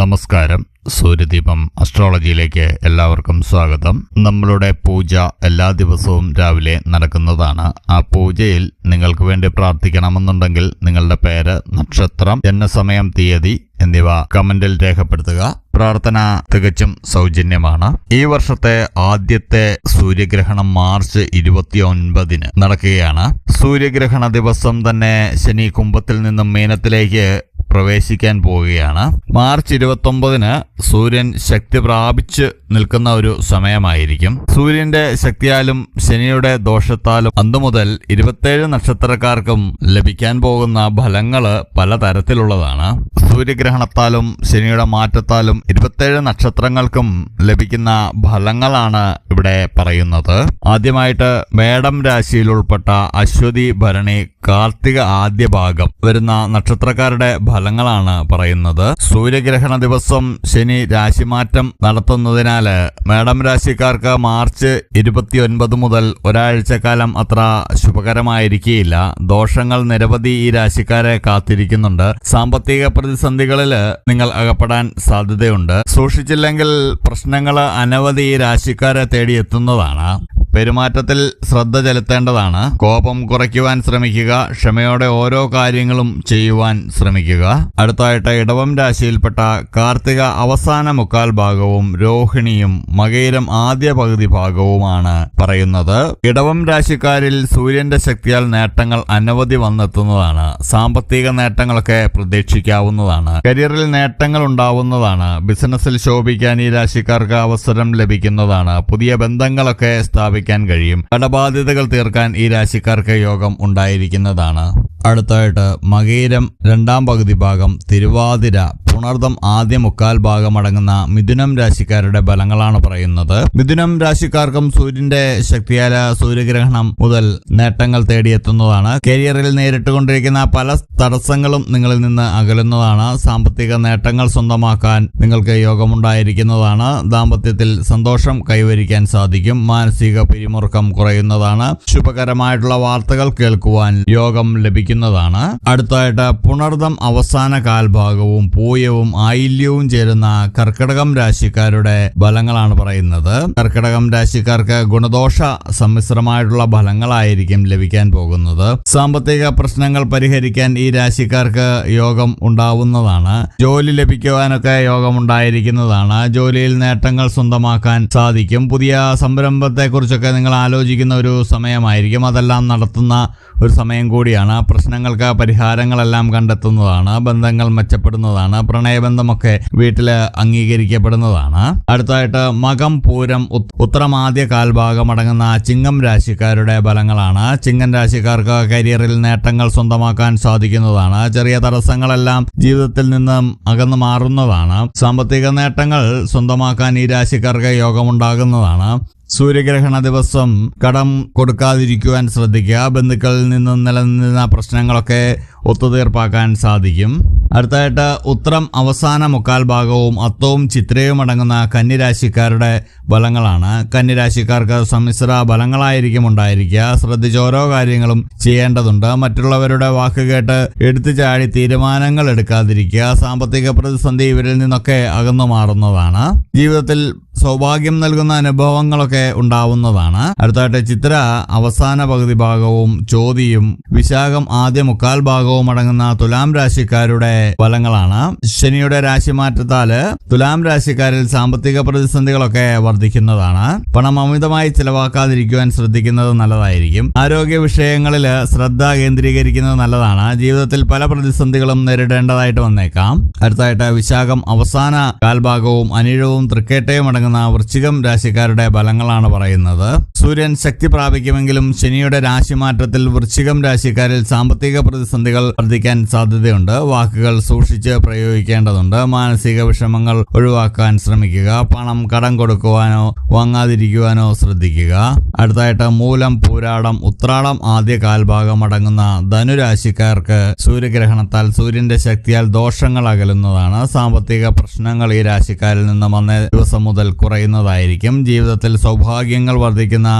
നമസ്കാരം. സൂര്യദീപം അസ്ട്രോളജിയിലേക്ക് എല്ലാവർക്കും സ്വാഗതം. നമ്മളുടെ പൂജ എല്ലാ ദിവസവും രാവിലെ നടക്കുന്നതാണ്. ആ പൂജയിൽ നിങ്ങൾക്ക് വേണ്ടി പ്രാർത്ഥിക്കണമെന്നുണ്ടെങ്കിൽ നിങ്ങളുടെ പേര് നക്ഷത്രം ജനസമയം തീയതി എന്നിവ കമന്റിൽ രേഖപ്പെടുത്തുക. പ്രാർത്ഥന തികച്ചും സൗജന്യമാണ്. ഈ വർഷത്തെ ആദ്യത്തെ സൂര്യഗ്രഹണം മാർച്ച് ഇരുപത്തി ഒൻപതിന് നടക്കുകയാണ്. സൂര്യഗ്രഹണ ദിവസം തന്നെ ശനി കുംഭത്തിൽ നിന്നും മീനത്തിലേക്ക് പ്രവേശിക്കാൻ പോവുകയാണ്. മാർച്ച് ഇരുപത്തൊമ്പതിന് സൂര്യൻ ശക്തി പ്രാപിച്ച് നിൽക്കുന്ന ഒരു സമയമായിരിക്കും. സൂര്യന്റെ ശക്തിയാലും ശനിയുടെ ദോഷത്താലും അന്നു മുതൽ ഇരുപത്തേഴ് നക്ഷത്രക്കാർക്കും ലഭിക്കാൻ പോകുന്ന ഫലങ്ങൾ പലതരത്തിലുള്ളതാണ്. സൂര്യഗ്രഹണത്താലും ശനിയുടെ മാറ്റത്താലും ഇരുപത്തേഴ് നക്ഷത്രങ്ങൾക്കും ലഭിക്കുന്ന ഫലങ്ങളാണ് ഇവിടെ പറയുന്നത്. ആദ്യമായിട്ട് മേടം രാശിയിൽ ഉൾപ്പെട്ട അശ്വതി ഭരണി കാർത്തിക ആദ്യ ഭാഗം വരുന്ന നക്ഷത്രക്കാരുടെ ഫലങ്ങളാണ് പറയുന്നത്. സൂര്യഗ്രഹണ ദിവസം ശനി രാശിമാറ്റം നടത്തുന്നതിനാൽ മേടം രാശിക്കാർക്ക് മാർച്ച് ഇരുപത്തിയൊൻപത് മുതൽ ഒരാഴ്ചക്കാലം അത്ര ശുഭകരമായിരിക്കില്ല ദോഷങ്ങൾ നിരവധി ഈ രാശിക്കാരെ കാത്തിരിക്കുന്നുണ്ട്. സാമ്പത്തിക പ്രതിസന്ധികളിൽ നിങ്ങൾ അകപ്പെടാൻ സാധ്യതയുണ്ട്. സൂക്ഷിച്ചില്ലെങ്കിൽ പ്രശ്നങ്ങൾ അനവധി ഈ രാശിക്കാരെ തേടിയെത്തുന്നതാണ്. പെരുമാറ്റത്തിൽ ശ്രദ്ധ ചെലുത്തേണ്ടതാണ്. കോപം കുറയ്ക്കുവാൻ ശ്രമിക്കുക. ക്ഷമയോടെ ഓരോ കാര്യങ്ങളും ചെയ്യുവാൻ ശ്രമിക്കുക. അടുത്തായിട്ട് ഇടവം രാശിയിൽപ്പെട്ട കാർത്തിക അവസാന മുക്കാൽ ഭാഗവും രോഹിണിയും മകയിരം ആദ്യ പകുതി ഭാഗവുമാണ് പറയുന്നത്. ഇടവം രാശിക്കാരിൽ സൂര്യന്റെ ശക്തിയാൽ നേട്ടങ്ങൾ അനവധി വന്നെത്തുന്നതാണ്. സാമ്പത്തിക നേട്ടങ്ങളൊക്കെ പ്രതീക്ഷിക്കാവുന്നതാണ്. കരിയറിൽ നേട്ടങ്ങൾ ഉണ്ടാവുന്നതാണ്. ബിസിനസ്സിൽ ശോഭിക്കാൻ ഈ രാശിക്കാർക്ക് അവസരം ലഭിക്കുന്നതാണ്. പുതിയ ബന്ധങ്ങളൊക്കെ സ്ഥാപിക്കാൻ കഴിയും. കടബാധ്യതകൾ തീർക്കാൻ ഈ രാശിക്കാർക്ക് യോഗം ഉണ്ടായിരിക്കുന്നതാണ്. അടുത്തായിട്ട് മകയിരം രണ്ടാം പകുതി ഭാഗം തിരുവാതിര പുണർദം ആദ്യ മുക്കാൽ ഭാഗം അടങ്ങുന്ന മിഥുനം രാശിക്കാരുടെ ഫലങ്ങളാണ് പറയുന്നത്. മിഥുനം രാശിക്കാർക്കും സൂര്യന്റെ ശക്തിയാല സൂര്യഗ്രഹണം മുതൽ നേട്ടങ്ങൾ തേടിയെത്തുന്നതാണ്. കരിയറിൽ നേരിട്ടുകൊണ്ടിരിക്കുന്ന പല തടസ്സങ്ങളും നിങ്ങളിൽ നിന്ന് അകലുന്നതാണ്. സാമ്പത്തിക നേട്ടങ്ങൾ സ്വന്തമാക്കാൻ നിങ്ങൾക്ക് യോഗമുണ്ടായിരിക്കുന്നതാണ്. ദാമ്പത്യത്തിൽ സന്തോഷം കൈവരിക്കാൻ സാധിക്കും. മാനസിക പിരിമുറുക്കം കുറയുന്നതാണ്. ശുഭകരമായിട്ടുള്ള വാർത്തകൾ കേൾക്കുവാൻ യോഗം ലഭിക്കുന്നതാണ്. അടുത്തായിട്ട് പുണർദം അവസാന കാൽഭാഗവും പൂയവും ആയില്യവും ചേരുന്ന കർക്കിടകം രാശിക്കാരുടെ ഫലങ്ങളാണ് പറയുന്നത്. കർക്കിടകം രാശിക്കാർക്ക് ഗുണദോഷ സമ്മിശ്രമായിട്ടുള്ള ഫലങ്ങളായിരിക്കും ലഭിക്കാൻ പോകുന്നത്. സാമ്പത്തിക പ്രശ്നങ്ങൾ പരിഹരിക്കാൻ ഈ രാശിക്കാർക്ക് യോഗം ഉണ്ടാവുന്നതാണ്. ജോലി ലഭിക്കുവാനൊക്കെ യോഗം ഉണ്ടായിരിക്കുന്നതാണ്. ജോലിയിൽ നേട്ടങ്ങൾ സ്വന്തമാക്കാൻ സാധിക്കും. പുതിയ സംരംഭത്തെക്കുറിച്ചൊക്കെ നിങ്ങൾ ആലോചിക്കുന്ന ഒരു സമയമായിരിക്കും. അതെല്ലാം നടത്തുന്ന ഒരു സമയം കൂടിയാണ് ആ പ്രശ്നങ്ങൾക്ക് പരിഹാരങ്ങളെല്ലാം കണ്ടെത്തുന്നതാണ് ബന്ധങ്ങൾ മെച്ചപ്പെടുന്നതാണ് പ്രണയബന്ധമൊക്കെ വീട്ടിൽ അംഗീകരിക്കപ്പെടുന്നതാണ്. അടുത്തായിട്ട് മകം പൂരം ഉത്- ഉത്തരമാദ്യ കാൽഭാഗം അടങ്ങുന്ന ചിങ്ങം രാശിക്കാരുടെ ഫലങ്ങളാണ്. ചിങ്ങൻ രാശിക്കാർക്ക് കരിയറിൽ നേട്ടങ്ങൾ സ്വന്തമാക്കാൻ സാധിക്കുന്നതാണ്. ചെറിയ തടസ്സങ്ങളെല്ലാം ജീവിതത്തിൽ നിന്നും അകന്നു മാറുന്നതാണ്. സാമ്പത്തിക നേട്ടങ്ങൾ സ്വന്തമാക്കാൻ ഈ രാശിക്കാർക്ക് യോഗമുണ്ടാകുന്നതാണ്. സൂര്യഗ്രഹണ ദിവസം കടം കൊടുക്കാതിരിക്കുവാൻ ശ്രദ്ധിക്കുക. ബന്ധുക്കളിൽ നിന്നും നിലനിന്ന പ്രശ്നങ്ങളൊക്കെ ഒത്തുതീർപ്പാക്കാൻ സാധിക്കും. അടുത്തായിട്ട് ഉത്രം അവസാന മുക്കാൽ ഭാഗവും അത്തവും ചിത്രയും അടങ്ങുന്ന കന്നിരാശിക്കാരുടെ ബലങ്ങളാണ്. കന്നിരാശിക്കാർക്ക് സമ്മിശ്ര ബലങ്ങളായിരിക്കും ഉണ്ടായിരിക്കുക. ശ്രദ്ധിച്ച് ഓരോ കാര്യങ്ങളും ചെയ്യേണ്ടതുണ്ട്. മറ്റുള്ളവരുടെ വാക്ക് കേട്ട് എടുത്തു ചാടി തീരുമാനങ്ങൾ എടുക്കാതിരിക്കുക. സാമ്പത്തിക പ്രതിസന്ധി ഇവരിൽ നിന്നൊക്കെ അകന്നു മാറുന്നതാണ്. ജീവിതത്തിൽ സൗഭാഗ്യം നൽകുന്ന അനുഭവങ്ങളൊക്കെ ഉണ്ടാവുന്നതാണ്. അടുത്തായിട്ട് ചിത്ര അവസാന പകുതി ഭാഗവും ചോതിയും വിശാഖം ആദ്യ മുക്കാൽ ഭാഗവും അടങ്ങുന്ന തുലാം രാശിക്കാരുടെ ഫലങ്ങളാണ്. ശനിയുടെ രാശി രാശിമാറ്റത്താൽ തുലാം രാശിക്കാരിൽ സാമ്പത്തിക പ്രതിസന്ധികളൊക്കെ വർദ്ധിക്കുന്നതാണ്. പണം അമിതമായി ചിലവാക്കാതിരിക്കുവാൻ ശ്രദ്ധിക്കുന്നത് നല്ലതായിരിക്കും. ആരോഗ്യ വിഷയങ്ങളിൽ ശ്രദ്ധ കേന്ദ്രീകരിക്കുന്നത് നല്ലതാണ്. ജീവിതത്തിൽ പല പ്രതിസന്ധികളും നേരിടേണ്ടതായിട്ട് വന്നേക്കാം. അടുത്തായിട്ട് വിശാഖം അവസാന കാൽഭാഗവും അനിഴവും തൃക്കേട്ടയും അടങ്ങുന്ന വൃശ്ചികം രാശിക്കാരുടെ ഫലങ്ങളാണ് പറയുന്നത്. സൂര്യൻ ശക്തി പ്രാപിക്കുമെങ്കിലും ശനിയുടെ രാശിമാറ്റത്തിൽ വൃശ്ചികം രാശിക്കാരിൽ സാമ്പത്തിക പ്രതിസന്ധികൾ വർദ്ധിക്കാൻ സാധ്യതയുണ്ട്. വാക്കുകൾ സൂക്ഷിച്ച് പ്രയോഗിക്കേണ്ടതുണ്ട്. മാനസിക വിഷമങ്ങൾ ഒഴിവാക്കാൻ ശ്രമിക്കുക. പണം കടം കൊടുക്കുവാനോ വാങ്ങാതിരിക്കുവാനോ ശ്രദ്ധിക്കുക. അടുത്തായിട്ട് മൂലം പൂരാടം ഉത്രാടം ആദ്യ കാൽഭാഗം അടങ്ങുന്ന ധനുരാശിക്കാർക്ക് സൂര്യഗ്രഹണത്താൽ സൂര്യന്റെ ശക്തിയാൽ ദോഷങ്ങൾ അകലുന്നതാണ്. സാമ്പത്തിക പ്രശ്നങ്ങൾ ഈ രാശിക്കാരിൽ നിന്ന് വന്ന ദിവസം മുതൽ കുറയുന്നതായിരിക്കും. ജീവിതത്തിൽ സൗഭാഗ്യങ്ങൾ വർദ്ധിക്കുന്ന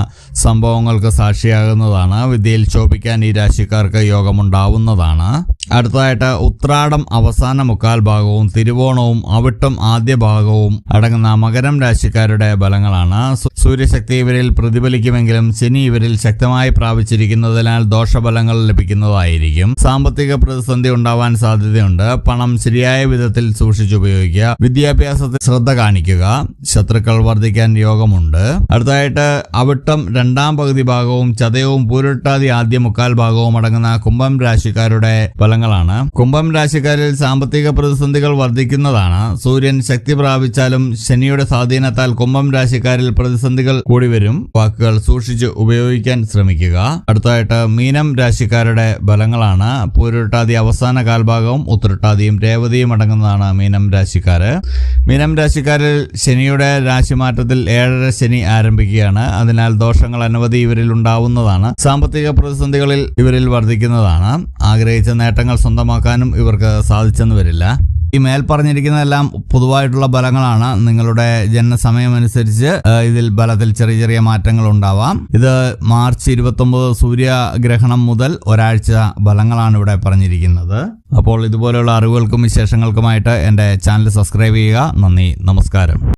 സംഭവങ്ങൾക്ക് സാക്ഷിയാകുന്നതാണ്. വിദ്യയിൽ ശോഭിക്കാൻ ഈ രാശിക്കാർക്ക് യോഗമുണ്ടാവുന്നതാണ്. അടുത്തതായിട്ട് ഉത്രാടം അവസാന മുക്കാൽ ഭാഗവും തിരുവോണവും അവിട്ടം ആദ്യ ഭാഗവും അടങ്ങുന്ന മകരം രാശിക്കാരുടെ ഫലങ്ങളാണ് സു- സൂര്യശക്തി ഇവരിൽ പ്രതിഫലിക്കുമെങ്കിലും ശനി ഇവരിൽ ശക്തമായി പ്രാപിച്ചിരിക്കുന്നതിനാൽ ദോഷഫലങ്ങൾ ലഭിക്കുന്നതായിരിക്കും. സാമ്പത്തിക പ്രതിസന്ധി ഉണ്ടാവാൻ സാധ്യതയുണ്ട്. പണം ശരിയായ വിധത്തിൽ സൂക്ഷിച്ചുപയോഗിക്കുക വിദ്യാഭ്യാസത്തിൽ ശ്രദ്ധ കാണിക്കുക. ശത്രുക്കൾ വർദ്ധിക്കാൻ യോഗമുണ്ട്. അടുത്തതായിട്ട് അവിട്ടം രണ്ടാം പകുതി ഭാഗവും ചതയവും പൂരട്ടാതി ആദ്യ മുക്കാൽ ഭാഗവും അടങ്ങുന്ന കുംഭം രാശിക്കാരുടെ ഫലങ്ങളാണ് കുംഭം രാശിക്കാരിൽ സാമ്പത്തിക പ്രതിസന്ധികൾ വർദ്ധിക്കുന്നതാണ്. സൂര്യൻ ശക്തി പ്രാപിച്ചാലും ശനിയുടെ സ്വാധീനത്താൽ കുംഭം രാശിക്കാരിൽ പ്രതിസന്ധികൾ കൂടി വരും വാക്കുകൾ സൂക്ഷിച്ച് ഉപയോഗിക്കാൻ ശ്രമിക്കുക. അടുത്തതായിട്ട് മീനം രാശിക്കാരുടെ ഫലങ്ങളാണ് പൂരുട്ടാതി അവസാന കാൽഭാഗവും ഉത്രട്ടാതിയും രേവതിയും അടങ്ങുന്നതാണ് മീനം രാശിക്കാര്. മീനം രാശിക്കാരിൽ ശനിയുടെ രാശിമാറ്റത്തിൽ ഏഴര ശനി ആരംഭിക്കുകയാണ്. അതിനാൽ ദോഷങ്ങൾ അനവധി ഇവരിൽ ഉണ്ടാവുന്നതാണ്. സാമ്പത്തിക പ്രതിസന്ധികളിൽ ഇവരിൽ വർദ്ധിക്കുന്നതാണ്. ആഗ്രഹിച്ച നേട്ടങ്ങൾ സ്വന്തമാക്കാനും ഇവർക്ക് സാധിച്ചെന്ന് വരില്ല. ഈ മേൽ പറഞ്ഞിരിക്കുന്നതെല്ലാം പൊതുവായിട്ടുള്ള ബലങ്ങളാണ്. നിങ്ങളുടെ ജനനസമയമനുസരിച്ച് ഇതിൽ ബലത്തിൽ ചെറിയ ചെറിയ മാറ്റങ്ങൾ ഉണ്ടാവാം ഇത് മാർച്ച് ഇരുപത്തി ഒമ്പത് സൂര്യഗ്രഹണം മുതൽ ഒരാഴ്ച ബലങ്ങളാണ് ഇവിടെ പറഞ്ഞിരിക്കുന്നത്. അപ്പോൾ ഇതുപോലെയുള്ള അറിവുകൾക്കും വിശേഷങ്ങൾക്കുമായിട്ട് എന്റെ ചാനൽ സബ്സ്ക്രൈബ് ചെയ്യുക. നന്ദി നമസ്കാരം.